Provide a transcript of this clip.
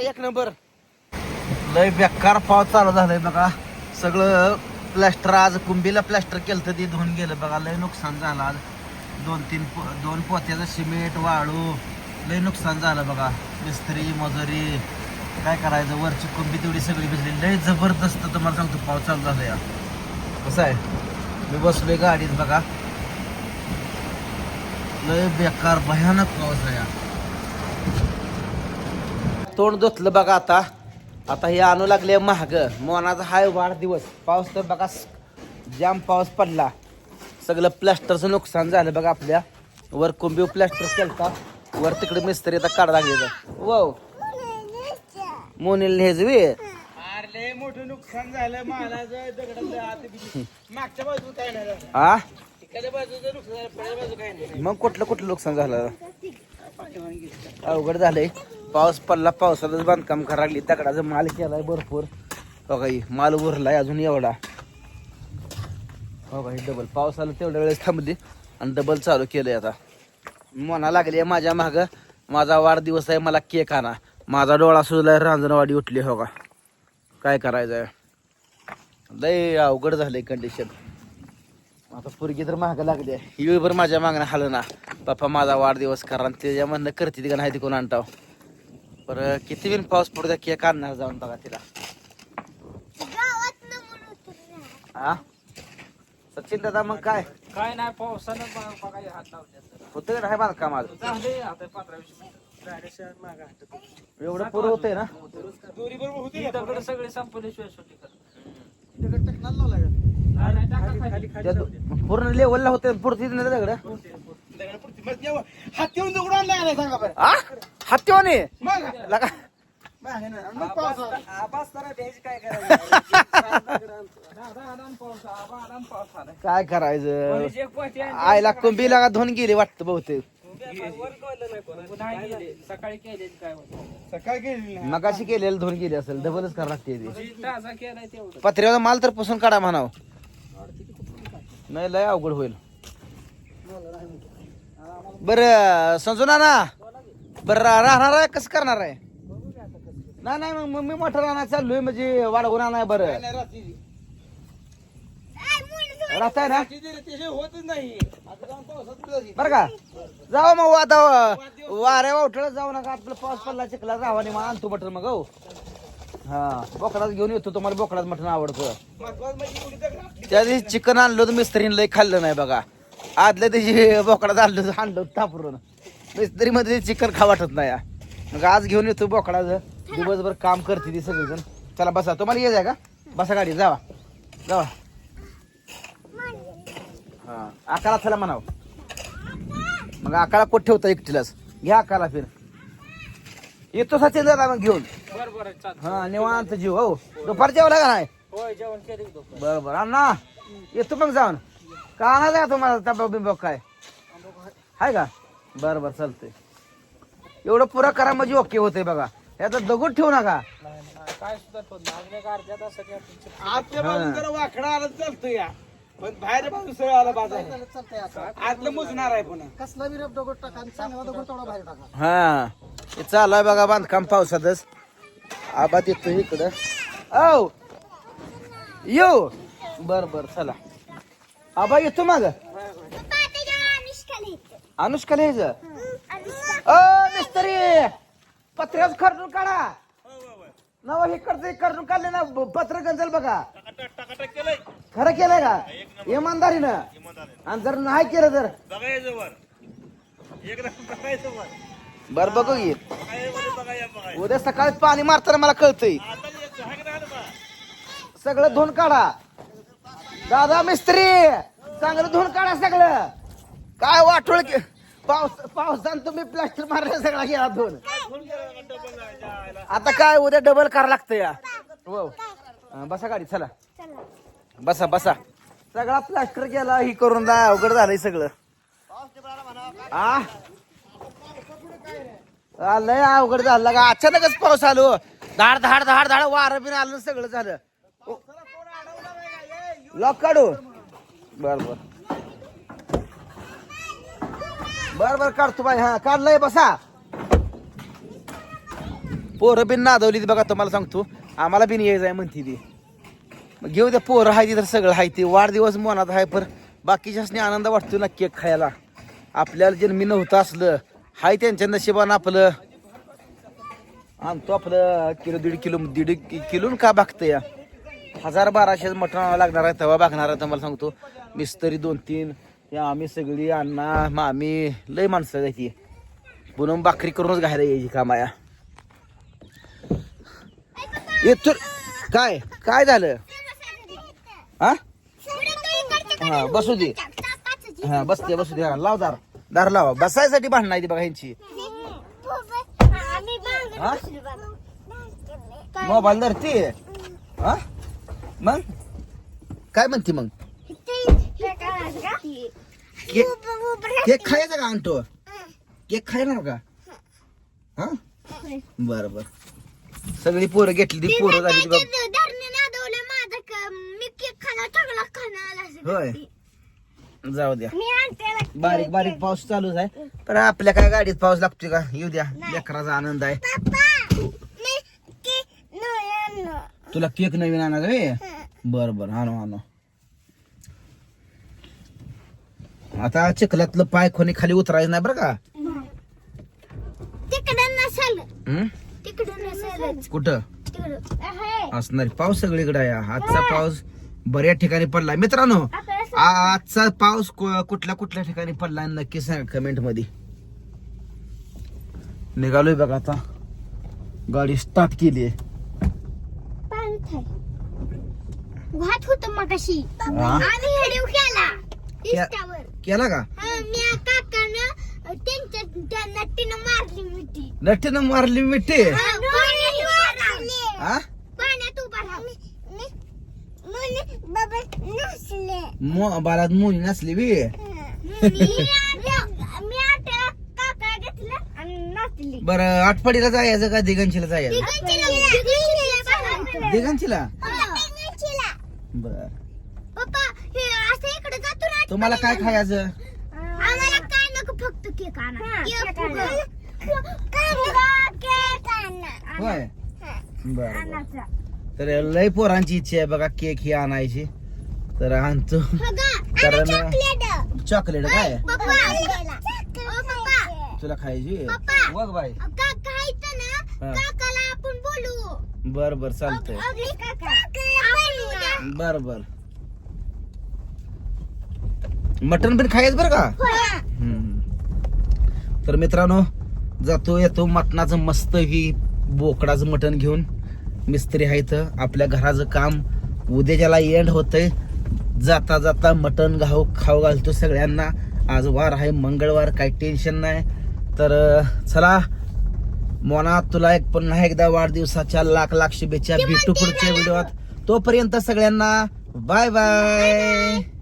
एक नंबर. लय बेकार पाऊस चालू झालाय बघा. सगळं प्लॅस्टर आज कुंभीला प्लॅस्टर केलं तर ते धुवून गेलं बघा. लय नुकसान झालं आज. दोन तीन पो- दोन पोत्याचं सिमेंट वाळू लय नुकसान झालं बघा. मिस्त्री मजुरी काय करायचं? वरची कुंभी तेवढी सगळी भिजली. लय जबरदस्त तुम्हाला सांगतो पाऊस चालू झाला या कसं आहे? मी बसलोय गाडीत बघा. लय बेकार भयानक पाऊस आहे हा. तोंड धुतलं बघा आता. आता हे आणू लागले महाग. मोनाचा हाय वाढदिवस. पाऊस तर बघा जाम पाऊस पडला. सगळं प्लॅस्टरचं नुकसान झालं बघा आपल्या. वर कुंभी प्लॅस्टर केलता. वर तिकडे मिस्त्री आता काढ लागले वो मोनील हेच वे अरे मोठं नुकसान झालं. मागच्या बाजू काय नाही मग कुठलं कुठलं नुकसान झालं? अवघड झालंय. पाऊस पडला पावसातच बांधकाम करायला दगडाचा माल केलाय भरपूर. हो काही माल उरलाय अजून एवढा. हो काही डबल पाऊस आला तेवढ्या वेळेस थांबली आणि डबल चालू केलंय आता. मना लागली माझ्या माग. माझा वाढदिवस आहे मला केक आणा. माझा डोळा सुजलाय रांजणवाडी उठली हो का? काय करायचंय? लय अवघड झालंय कंडिशन आता पोरगी तर महाग लागली आहे. येळभर माझ्या मागणं हाल ना पप्पा माझा वाढदिवस करा आणि त्याच्या म्हणणं करते का नाही तिकून आणताव पर किती बिन पाऊस पडू द्या केक आणणार जाऊन बघा तिला. हा सचिन दादा मग काय? काय नाही पावसानं हे हात लावले होतं का नाही बांधकाम आज? झाले आता पंधरा वीस मिनिटं. गाड्या मागा हात एवढं पुरं होतंय ना? दगड सगळे सुट्टी त्या दो- पूर्ण लेवलला होते पुरती ना दगड हात येऊन दगड आलाय सांगा बरं? आ? हत्तीवाने लगा काय करायचं? काय करायचं आईला कुंभी लागा धुवून गेली वाटतं बहुतेक. सकाळी केले काय सकाळी केली मगाशी केलेलं धुवून गेली असेल डबलच करावं लागते ती. ताजा केलाय तेवढं. पत्र्याचा माल तर पुसून काढा म्हणाव. नाही लय अवघड होईल. बर संजुना ना बर राहणार आहे कसं करणार आहे? नाही नाही मग मी मोठं राहणार चाललोय म्हणजे वाढवून आणाय बरं. राहताय ना? होतच नाही. आता जाऊन पावसात बरं का? जाऊ मग आता वाऱ्या उठळत जाऊ नका आपलं पाऊस पडला चिखला जावा आणि मग आणतो मटण मग हो. हा बोकडाच घेऊन येतो तुम्हाला बोकडाच मटण आवडतं. महत्वाचं म्हणजे एवढी दगड आपली. त्या दिवशी चिकन आणलं होतं मिस्त्रीने लय खाल्लं नाही बघा. आदल्या दिवशी बोकडाच आणलं होतं आणलं होतं तापरून. मिस्त्री मध्ये चिकन खा वाटत नाही हा. मग आज घेऊन येतो बोकडाचं. दिवसभर काम करते ती सगळेजण. चला बसा. तुम्हाला ये जाय का बसा गाडी जावा. जावा. हा. आकाला चला म्हणाव. मग आकाला कुठं ठेवता एकटीलाच. घ्या आकाला फिर. येतो सचिन दादा मग घेऊन. बरं बरं चाल हा निवांत जीव हो. दुपार जेवला का नाही होय जेवण केलं की दोघं. बरं बरं. अण्णा येतो मग जाऊन. का आणायचं का तुम्हाला तंबाखू बिंबाखू काय आहे का? बरं बरं चालतंय. एवढं पुरा करा म्हणजे ओके होतंय बघा. याचा दगड ठेवू नका. काय सुद्धा तो लागले का अर्ध्या तासाची आपण चिपकू. आतल्या. बाजून जरा वाकडा आला तर चालतो या. पण बाहेर बाजू सरळ आला बाजार आतलं मुजणार आहे पुन्हा कसला बी दगड टाका आणि चांगला दगड तेवढा बाहेर टाका. हा. हे चालू आहे बघा बांधकाम पावसातच. आबा येतो इकडं. औ. येऊ. बर बर चला. आबा येतो मग. अनुष्का. लिहायचं अ मिस्त्री पत्र्याच खरडून काढा. नव इकडचं इकडून काढले ना पत्र गंजल बघा. खरं केलंय का? इमानदारीनं. आणि जर नाही केलं तर? बर बघू बघा उद्या सकाळी पाणी मारताना मला कळतंय. सगळं धुवून काढा. दादा मिस्त्री चांगलं धुवून काढा सगळं. काय वाटोळ के पाऊस पावसानं तुम्ही प्लास्टर मारलं सगळा गेला दोन आता काय उद्या डबल करा लागतं या. हो. बसा गाडी चला. बसा बसा. सगळा प्लास्टर केला ही करून जा अवघड झालंय सगळं. आ? आ, लय अवघड झालं. का अचानकच पाऊस आलो. धाड धाड धाड धाड वारं बिन आलं सगळं झालं. लॉक काढू. बर बर. बर बर काढतो बाई. हा काढलंय बसा. पोरं बिन नादवली ती बघा तुम्हाला सांगतो. आम्हाला बिन यायचं आहे म्हणते ती. मग घेऊ द्या पोरं आहे ती तर सगळं आहे ते. वाढदिवस मनात आहे पर बाकीच्यासनी आनंद वाटतो ना केक खायला. आपल्याला जन्मी नव्हतं असलं हाय त्यांच्या नशिबानं आपलं. आणतो आपलं किलो दीड किलो दीड किलो का भागतं या हजार बाराशे मटण लागणार आहे तेव्हा भागणार आहे तुम्हाला सांगतो. मिस्तरी दोन तीन या आम्ही सगळी अण्णा मामी लय माणसं जायची बनवून भाकरी करूनच घायला यायची कामाया येतो काय? काय झालं? हा? हा बसू दे. हा बसते बसू दे. हा लाव दार. दार लावा. बसायसाठी भांडण आहे ती बघा यांची हा? मोबाईल धरते? हा? मग? काय म्हणते मग? केक खायचा का आणतो केक खायला का? हा? बर बर. सगळी पोरं घेतली ती पोरं झाली ती होय. जाऊ द्या. बारीक बारीक पाऊस चालूच आहे. पण आपल्या काय गाडीत पाऊस लागतोय का? येऊ द्या. लेकराचा आनंद आहे. तुला केक नवीन आणा रे. बर बर. आणू आणू. आता चिखलातलं पाय खोनी खाली उतरायचं नाही बरं का? तिकडं नसेल. हं? तिकडं नसेल. कुठं? आहे. असणार. पाऊस सगळीकडे आहे. आजचा पाऊस बऱ्याच ठिकाणी पडला. मित्रांनो आ- आजचा पाऊस कु- कुठल्या कुठल्या ठिकाणी पडला नक्की सांगा कमेंटमध्ये. निघालोय बघा आता. गाडी स्टार्ट केली आहे. होत मगाशी. केला. इंस्टावर. केला का? नट्टीनं मारली मिठी. हा, मो बारात मुली नसली बी? बर आठवडीला जायचं का दिगंशीला जायचं? दिगंचीला दिगंशीला दिगंचीला? बर पप्पा हे असं इकडे जातो ना तुम्हाला काय खायचं? आम्हाला काय नको फक्त केक आणा. केक फुगल. केक आणा. होय. बर. तर लय पोरांची इच्छा आहे बघा केक ही आणायची. तर आणतो. हो कारण- चॉकलेट. चॉकलेट काय? पप्पा. तुला खायची? पप्पा. बघ बाई. हा. बर बर चालतंय. बर बर. मटन पण खायच बर का. हम्म. तर मित्रांनो जातो येतो. मटणाचं मस्त ही बोकडाचं मटण घेऊन. मिस्त्री आहे इथं. आपल्या घराचं काम उद्याच्याला एंड होतंय. जाता जाता मटण घाऊ खाऊ घालतो सगळ्यांना. आज वार आहे मंगळवार काही टेन्शन नाही. तर अं, चला. मोना तुला एक पुन्हा एकदा वाढदिवसाच्या लाख लाख शुभेच्छा भेटू पुढच्या व्हिडिओत. तोपर्यंत सगळ्यांना बाय बाय.